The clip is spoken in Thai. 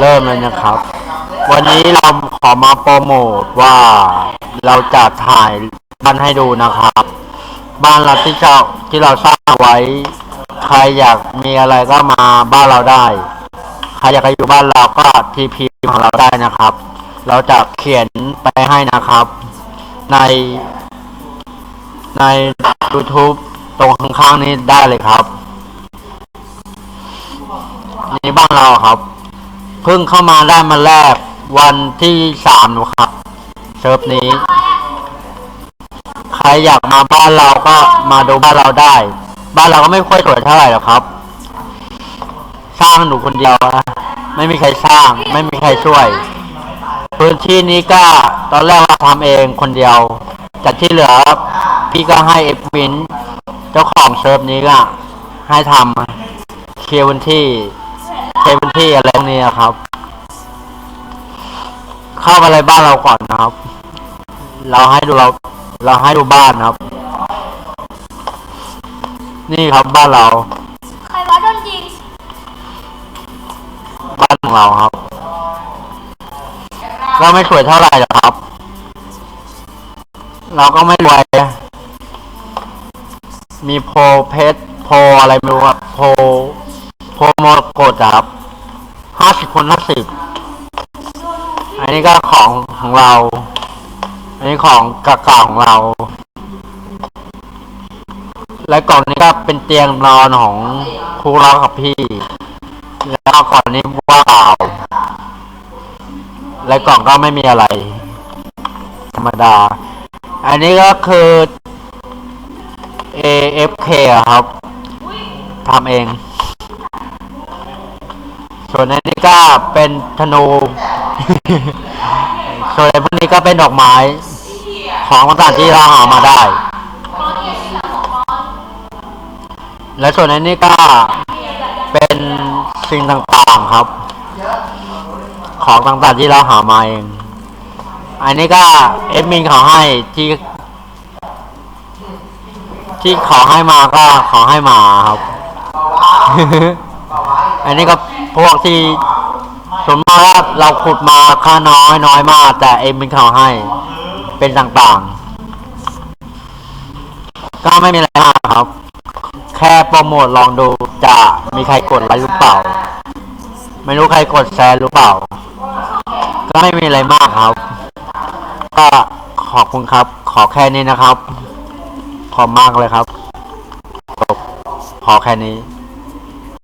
เริ่มเลยนะครับ วันนี้เราขอมาโปรโมทว่าเราจะถ่ายบ้านให้ดูนะครับ บ้านเราที่เราที่เราสร้างไว้ ใครอยากมีอะไรก็มาบ้านเราได้ ใครอยากอยู่บ้านเราก็ทีพีของเราได้นะครับ เราจะเขียนไปให้นะครับ ใน ใน YouTube ตรงข้างๆนี้ได้เลยครับ นี่บ้านเราครับ เพิ่งเข้ามาได้มาแรกวันที่สามนะครับ เซิร์ฟนี้ ใครอยากมาบ้านเราก็มาดูบ้านเราได้ บ้านเราก็ไม่ค่อยสวยเท่าไหร่หรอกครับ สร้างหนูคนเดียวนะไม่มีใครสร้าง ไม่มีใครช่วย พื้นที่นี้ก็ตอนแรกเราทำเองคนเดียว จากที่เหลือ พี่ก็ให้เอฟวิน เจ้าของเซิร์ฟนี้ก็ให้ทำเคลียร์พื้นที่ เคลียร์พื้นที่อะไรพวกนี้นะครับ เข้ามาในบ้านเราก่อนนะครับ เราให้ดูเรา เราให้ดูบ้านนะครับ นี่ครับบ้านเรา ใครวะโดนยิงบ้านของเราครับก็ไม่สวยเท่าไหร่หรอกครับ เราก็ไม่รวยมีโพลเพชรโพลอะไรไม่รู้ครับโพล โพมรกตอะครับห้าสิบคนห้าสิบอันนี้ก็ของของเรา อันนี้ของกากาของเรา และกล่องนี้ก็เป็นเตียงนอนของครูเรากับพี่ แล้วก่อนนี้ว่างเปล่า และกล่องก็ไม่มีอะไร ธรรมดา อันนี้ก็คือ AFK ครับทำเอง ส่วนอันนี้ก็เป็นธนู ส่วนอันพวกนี้ก็เป็นดอกไม้ ของต่างๆที่เราหามาได้ และส่วนอันนี้ก็เป็นสิ่งต่างๆครับ ของต่างๆที่เราหามาเอง อันนี้ก็เอดมินขาให้ที่ที่ขอให้มาก็ขอให้มาครับ อันนี้ก็พวกที่ส่วนมากว่าเราขุดมาค่าน้อยน้อยมาก แต่เอ็มเป็นเขาให้ เป็นต่างๆ ก็ไม่มีอะไรมากครับ แค่โปรโมทลองดูจะมีใครกดไลค์หรือเปล่า ไม่รู้ใครกดแชร์หรือเปล่า ก็ไม่มีอะไรมากครับ ก็ขอบคุณครับ ขอแค่นี้นะครับ ขอบมากเลยครับจบขอแค่นี้